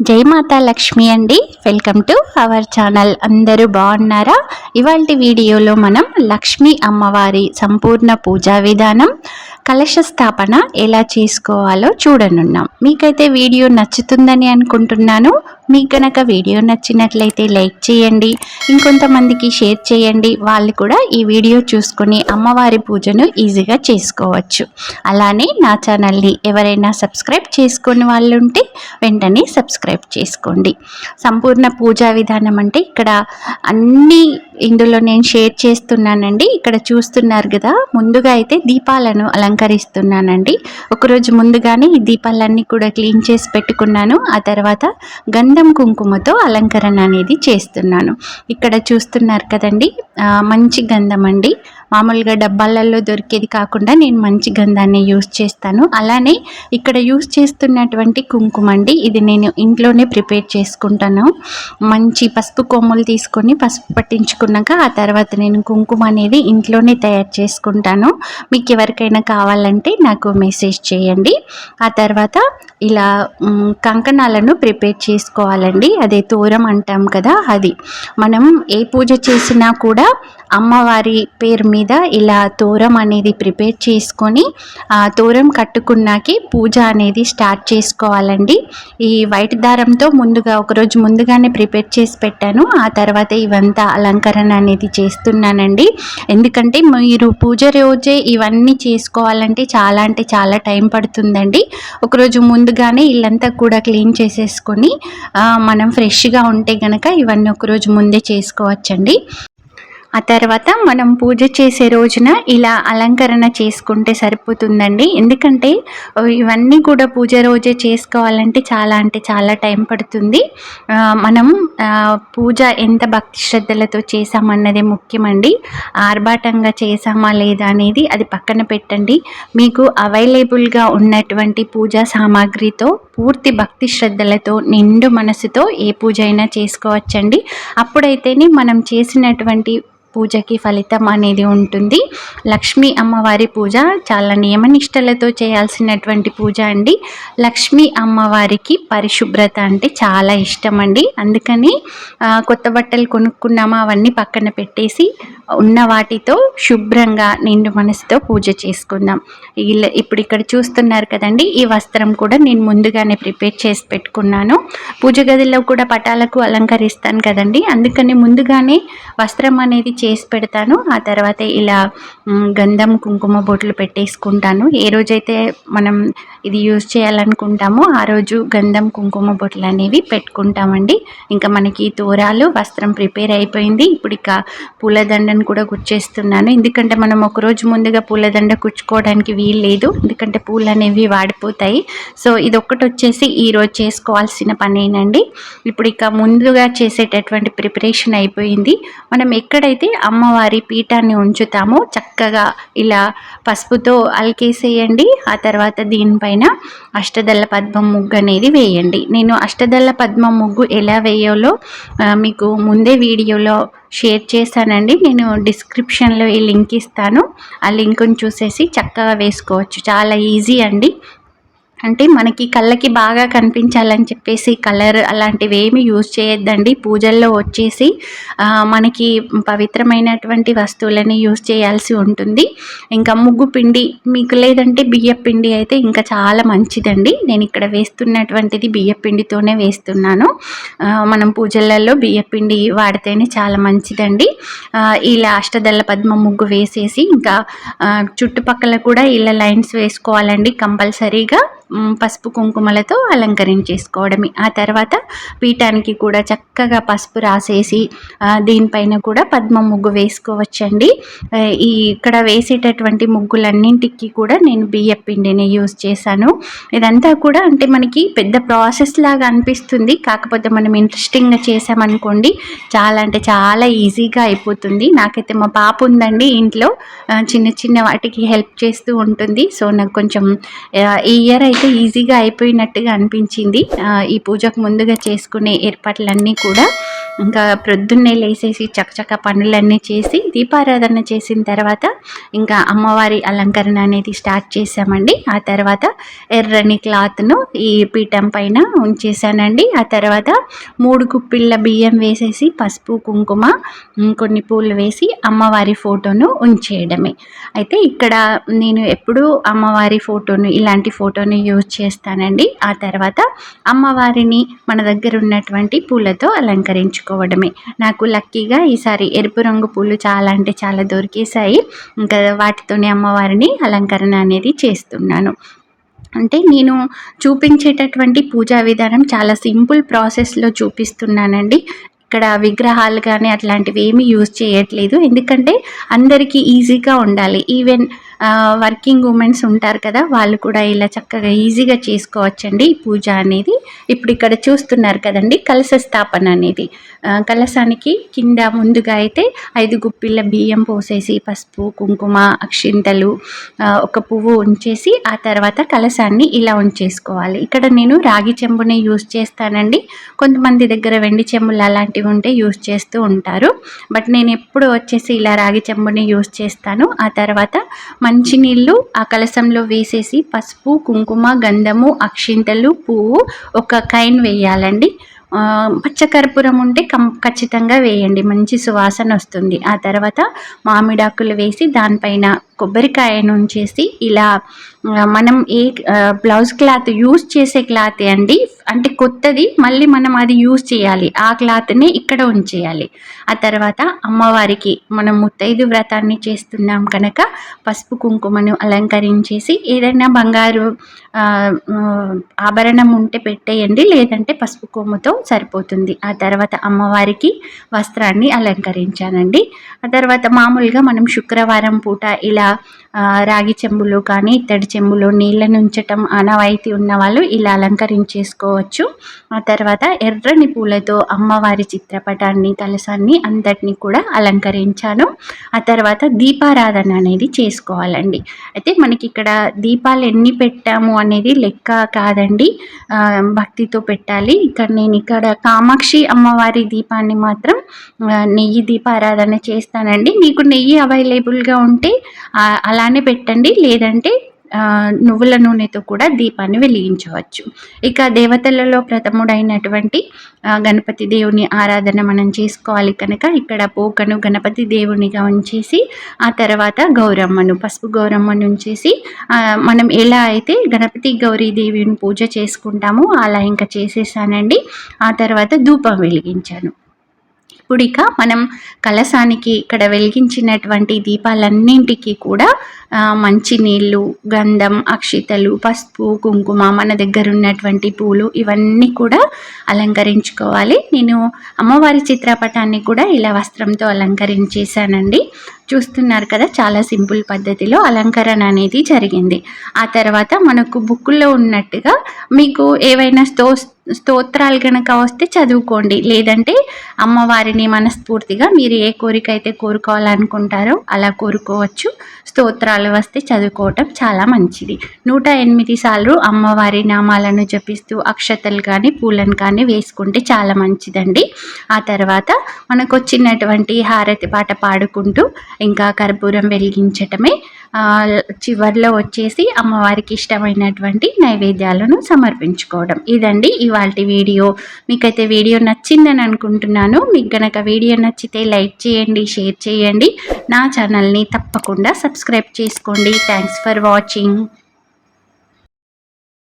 జై మాతా లక్ష్మి అండి. Welcome to our channel అందరూ బాగున్నారా? ఇవాళ వీడియోలో మనం లక్ష్మీ అమ్మవారి సంపూర్ణ పూజా విధానం కలశ స్థాపన ఎలా చేసుకోవాలో చూడనున్నాం. మీకైతే వీడియో నచ్చుతుందని అనుకుంటున్నాను. మీకు కనుక వీడియో నచ్చినట్లయితే లైక్ చేయండి. ఇంకొంతమందికి షేర్ చేయండి. వాళ్ళు కూడా ఈ వీడియో చూసుకుని అమ్మవారి పూజను ఈజీగా చేసుకోవచ్చు. అలానే నా ఛానల్ని ఎవరైనా సబ్స్క్రైబ్ చేసుకుని వాళ్ళు ఉంటే వెంటనే సబ్స్క్రైబ్ చేసుకోండి. సంపూర్ణ పూజా విధానం అంటే ఇక్కడ అన్నీ ఇందులో నేను షేర్ చేస్తున్నానండి. ఇక్కడ చూస్తున్నారు కదా ముందుగా అయితే దీపాలను అలంకరిస్తున్నానండి. ఒకరోజు ముందుగానే ఈ దీపాలన్నీ కూడా క్లీన్ చేసి పెట్టుకున్నాను. ఆ తర్వాత గంధం కుంకుమతో అలంకరణ అనేది చేస్తున్నాను. ఇక్కడ చూస్తున్నారు కదండి మంచి గంధం అండి మామూలుగా డబ్బాలలో దొరికేది కాకుండా నేను మంచి గంధాన్ని యూస్ చేస్తాను. అలానే ఇక్కడ యూస్ చేస్తున్నటువంటి కుంకుమ అండి ఇది నేను ఇంట్లోనే ప్రిపేర్ చేసుకుంటాను. మంచి పసుపు కొమ్ములు తీసుకొని పసుపు పట్టించుకున్నాక ఆ తర్వాత నేను కుంకుమ అనేది ఇంట్లోనే తయారు చేసుకుంటాను. మీకు ఎవరికైనా కావాలంటే నాకు మెసేజ్ చేయండి. ఆ తర్వాత ఇలా కంకణాలను ప్రిపేర్ చేసుకోవాలండి. అదే తోరం అంటాం కదా అది. మనం ఏ పూజ చేసినా కూడా అమ్మవారి పేరు మీద మీద ఇలా తోరం అనేది ప్రిపేర్ చేసుకొని ఆ తోరం కట్టుకున్నాకి పూజ అనేది స్టార్ట్ చేసుకోవాలండి. ఈ వైట్ దారంతో ముందుగా ఒకరోజు ముందుగానే ప్రిపేర్ చేసి పెట్టాను. ఆ తర్వాత ఇవంతా అలంకరణ అనేది చేస్తున్నానండి. ఎందుకంటే మీరు పూజ రోజే ఇవన్నీ చేసుకోవాలంటే చాలా అంటే చాలా టైం పడుతుందండి. ఒకరోజు ముందుగానే ఇల్లంతా కూడా క్లీన్ చేసేసుకొని మనం ఫ్రెష్గా ఉంటే కనుక ఇవన్నీ ఒకరోజు ముందే చేసుకోవచ్చండి. ఆ తర్వాత మనం పూజ చేసే రోజున ఇలా అలంకరణ చేసుకుంటే సరిపోతుందండి. ఎందుకంటే ఇవన్నీ కూడా పూజ రోజే చేసుకోవాలంటే చాలా అంటే చాలా టైం పడుతుంది. మనం పూజ ఎంత భక్తి శ్రద్ధలతో చేసామన్నదే ముఖ్యమండి. ఆర్భాటంగా చేసామా లేదా అనేది అది పక్కన పెట్టండి. మీకు అవైలబుల్గా ఉన్నటువంటి పూజా సామాగ్రితో పూర్తి భక్తి శ్రద్ధలతో నిండు మనసుతో ఏ పూజ అయినా చేసుకోవచ్చండి. అప్పుడైతేనే మనం చేసినటువంటి పూజకి ఫలితం అనేది ఉంటుంది. లక్ష్మీ అమ్మవారి పూజ చాలా నియమనిష్టలతో చేయాల్సినటువంటి పూజ అండి. లక్ష్మీ అమ్మవారికి పరిశుభ్రత అంటే చాలా ఇష్టం అండి. అందుకని కొత్త బట్టలు కొనుక్కున్నామా అవన్నీ పక్కన పెట్టేసి ఉన్న వాటితో శుభ్రంగా నిండు మనసుతో పూజ చేసుకుందాం. ఇప్పుడు ఇక్కడ చూస్తున్నారు కదండి ఈ వస్త్రం కూడా నేను ముందుగానే ప్రిపేర్ చేసి పెట్టుకున్నాను. పూజ గదిలో కూడా పటాలకు అలంకరిస్తాను కదండి. అందుకని ముందుగానే వస్త్రం అనేది చేసి పెడతాను. ఆ తర్వాత ఇలా గంధం కుంకుమ బొట్లు పెట్టేసుకుంటాను. ఏ రోజైతే మనం ఇది యూజ్ చేయాలనుకుంటామో ఆ రోజు గంధం కుంకుమ బొట్లు అనేవి పెట్టుకుంటామండి. ఇంకా మనకి తోరాలు వస్త్రం ప్రిపేర్ అయిపోయింది. ఇప్పుడు ఇక పూలదండను కూడా గుర్చేస్తున్నాను ఎందుకంటే మనం ఒకరోజు ముందుగా పూలదండ కుచ్చుకోవడానికి వీలు లేదు. ఎందుకంటే పూలు అనేవి వాడిపోతాయి. సో ఇది ఒక్కటి వచ్చేసి ఈరోజు చేసుకోవాల్సిన పనేనండి. ఇప్పుడు ఇక ముందుగా చేసేటటువంటి ప్రిపరేషన్ అయిపోయింది. మనం ఎక్కడైతే అమ్మవారి పీఠాన్ని ఉంచుతాము. చక్కగా ఇలా పసుపుతో అలికేసేయండి. ఆ తర్వాత దీనిపైన అష్టదళ పద్మం ముగ్గు అనేది వేయండి. నేను అష్టదళ పద్మం ముగ్గు ఎలా వేయాలో మీకు ముందే వీడియోలో షేర్ చేశానండి. నేను డిస్క్రిప్షన్లో ఈ లింక్ ఇస్తాను. ఆ లింక్ని చూసేసి చక్కగా వేసుకోవచ్చు. చాలా ఈజీ అండి. అంటే మనకి కళ్ళకి బాగా కనిపించాలని చెప్పేసి కలర్ అలాంటివి ఏమి యూజ్ చేయొద్దండి. పూజల్లో వచ్చేసి మనకి పవిత్రమైనటువంటి వస్తువులని యూజ్ చేయాల్సి ఉంటుంది. ఇంకా ముగ్గు పిండి మీకు లేదంటే బియ్య పిండి అయితే ఇంకా చాలా మంచిదండి. నేను ఇక్కడ వేస్తున్నటువంటిది బియ్య పిండితోనే వేస్తున్నాను. మనం పూజలలో బియ్య పిండి వాడితేనే చాలా మంచిదండి. ఇలా అష్టదళ్ళ పద్మ ముగ్గు వేసేసి ఇంకా చుట్టుపక్కల కూడా ఇలా లైన్స్ వేసుకోవాలండి కంపల్సరీగా. పసుపు కుంకుమలతో అలంకరించేసుకోవడమే ఆ తర్వాత పీఠానికి కూడా చక్కగా పసుపు రాసేసి దీనిపైన కూడా పద్మ ముగ్గు వేసుకోవచ్చండి. ఈ ఇక్కడ వేసేటటువంటి ముగ్గులన్నింటికి కూడా నేను బియ్యం పిండిని యూజ్ చేశాను. ఇదంతా కూడా అంటే మనకి పెద్ద ప్రాసెస్ లాగా అనిపిస్తుంది. కాకపోతే మనం ఇంట్రెస్టింగ్గా చేసామనుకోండి చాలా అంటే చాలా ఈజీగా అయిపోతుంది. నాకైతే మా పాప ఉందండి ఇంట్లో. చిన్న చిన్న వాటికి హెల్ప్ చేస్తూ ఉంటుంది. సో నాకు కొంచెం ఈ ఇయర్ అయితే అయితే ఈజీగా అయిపోయినట్టుగా అనిపించింది. ఈ పూజకు ముందుగా చేసుకునే ఏర్పాట్లన్నీ కూడా ఇంకా ప్రొద్దున్నే లేసేసి చకచక పనులన్నీ చేసి దీపారాధన చేసిన తర్వాత ఇంకా అమ్మవారి అలంకరణ అనేది స్టార్ట్ చేసామండి ఆ తర్వాత ఎర్రని క్లాత్ను ఈ పీఠం పైన ఉంచేసానండి ఆ తర్వాత మూడు కుప్పిళ్ళ బియ్యం వేసేసి పసుపు కుంకుమ కొన్ని పూలు వేసి అమ్మవారి ఫోటోను ఉంచేయడమే. అయితే ఇక్కడ నేను ఎప్పుడూ అమ్మవారి ఫోటోను ఇలాంటి ఫోటోని యూజ్ చేస్తానండి. ఆ తర్వాత అమ్మవారిని మన దగ్గర ఉన్నటువంటి పూలతో అలంకరించుకోవడమే నాకు లక్కీగా ఈసారి ఎరుపు రంగు పూలు చాలా అంటే చాలా దొరికేసాయి ఇంకా వాటితోనే అమ్మవారిని అలంకరణ అనేది చేస్తున్నాను. అంటే నేను చూపించేటటువంటి పూజా విధానం చాలా సింపుల్ ప్రాసెస్లో చూపిస్తున్నానండి. ఇక్కడ విగ్రహాలు కానీ అట్లాంటివి ఏమీ యూజ్ చేయట్లేదు. ఎందుకంటే అందరికీ ఈజీగా ఉండాలి. ఈవెన్ వర్కింగ్ ఉమెన్స్ ఉంటారు కదా వాళ్ళు కూడా ఇలా చక్కగా ఈజీగా చేసుకోవచ్చండి ఈ పూజ అనేది. ఇప్పుడు ఇక్కడ చూస్తున్నారు కదండి కలశ స్థాపన అనేది. కలశానికి కింద ముందుగా అయితే ఐదు గుప్పిళ్ళ బియ్యం పోసేసి పసుపు కుంకుమ అక్షింతలు ఒక పువ్వు ఉంచేసి ఆ తర్వాత కలశాన్ని ఇలా ఉంచేసుకోవాలి. ఇక్కడ నేను రాగి చెంబుని యూజ్ చేస్తానండి. కొంతమంది దగ్గర వెండి చెంబులు అలాంటివి ఉంటే యూజ్ చేస్తూ ఉంటారు. బట్ నేను ఎప్పుడు వచ్చేసి ఇలా రాగి చెంబుని యూజ్ చేస్తాను. ఆ తర్వాత మంచినీళ్ళు ఆ కలశంలో వేసేసి పసుపు కుంకుమ గంధము అక్షింతలు పువ్వు ఒక కైన్ వేయాలండి. పచ్చకర్పూరం ఉంటే కం ఖచ్చితంగా వేయండి. మంచి సువాసన వస్తుంది. ఆ తర్వాత మామిడాకులు వేసి దానిపైన కొబ్బరికాయను ఉంచేసి ఇలా మనం ఏ బ్లౌజ్ క్లాత్ యూజ్ చేసే క్లాత్ అండి అంటే కొత్తది మళ్ళీ మనం అది యూజ్ చేయాలి. ఆ క్లాత్ని ఇక్కడ ఉంచేయాలి. ఆ తర్వాత అమ్మవారికి మనం ముత్తైదు వ్రతాన్ని చేస్తున్నాం కనుక పసుపు కుంకుమను అలంకరించేసి ఏదైనా బంగారు ఆభరణం ఉంటే పెట్టేయండి లేదంటే పసుపు కొమ్ముతో సరిపోతుంది. ఆ తర్వాత అమ్మవారికి వస్త్రాన్ని అలంకరించానండి ఆ తర్వాత మామూలుగా మనం శుక్రవారం పూట ఇలా రాగి చెంబులు కానీ ఇత్తడి చెంబులు నీళ్ళను ఉంచటం ఆనవాయితీ ఉన్న వాళ్ళు ఇలా అలంకరించేసుకోవచ్చు. ఆ తర్వాత ఎర్రని పూలతో అమ్మవారి చిత్రపటాన్ని తలసాన్ని అంతటిని కూడా అలంకరించాను. ఆ తర్వాత దీపారాధన అనేది చేసుకోవాలండి. అయితే మనకి ఇక్కడ దీపాలు ఎన్ని పెట్టాము అనేది లెక్క కాదండి. భక్తితో పెట్టాలి. ఇక్కడ నేను ఇక్కడ కామాక్షి అమ్మవారి దీపాన్ని మాత్రం నెయ్యి దీపారాధన చేస్తానండి. మీకు నెయ్యి అవైలబుల్గా ఉంటే అలా అలానే పెట్టండి లేదంటే నువ్వుల నూనెతో కూడా దీపాన్ని వెలిగించవచ్చు. ఇక దేవతలలో ప్రథముడైనటువంటి గణపతి దేవుని ఆరాధన మనం చేసుకోవాలి కనుక ఇక్కడ పోకను గణపతి దేవునిగా ఉంచేసి ఆ తర్వాత గౌరమ్మను పసుపు గౌరమ్మను ఉంచేసి మనం ఎలా అయితే గణపతి గౌరీ దేవిని పూజ చేసుకుంటామో అలా ఇంకా చేసేసానండి. ఆ తర్వాత ధూపం వెలిగించాను. ఇప్పుడు ఇక మనం కలశానికి ఇక్కడ వెలిగించినటువంటి దీపాలన్నింటికి కూడా మంచి మంచినీళ్ళు గంధం అక్షితలు పసుపు కుంకుమ మన దగ్గర ఉన్నటువంటి పూలు ఇవన్నీ కూడా అలంకరించుకోవాలి. నేను అమ్మవారి చిత్రపటాన్ని కూడా ఇలా వస్త్రంతో అలంకరించేశానండి. చూస్తున్నారు కదా చాలా సింపుల్ పద్ధతిలో అలంకరణ అనేది జరిగింది. ఆ తర్వాత మనకు బుక్లో ఉన్నట్టుగా మీకు ఏవైనా స్తో స్తోత్రాలు కనుక వస్తే చదువుకోండి. లేదంటే అమ్మవారిని మనస్ఫూర్తిగా మీరు ఏ కోరిక అయితే కోరుకోవాలనుకుంటారో అలా కోరుకోవచ్చు. స్తోత్రాలు వస్తే చదువుకోవటం చాలా మంచిది. నూట ఎనిమిది సార్లు అమ్మవారి నామాలను జపిస్తూ అక్షతలు కానీ పూలను కానీ వేసుకుంటే చాలా మంచిదండి. ఆ తర్వాత మనకు వచ్చినటువంటి హారతి పాట పాడుకుంటూ ఇంకా కర్పూరం వెలిగించటమే చివర్లో వచ్చేసి అమ్మవారికి ఇష్టమైనటువంటి నైవేద్యాలను సమర్పించుకోవడం. ఇదండి ఇవాళ వీడియో. మీకైతే వీడియో నచ్చిందని అనుకుంటున్నాను. మీకు గనక వీడియో నచ్చితే లైక్ చేయండి షేర్ చేయండి. నా ఛానల్ని తప్పకుండా సబ్స్క్రైబ్ చేసుకోండి. Thanks for watching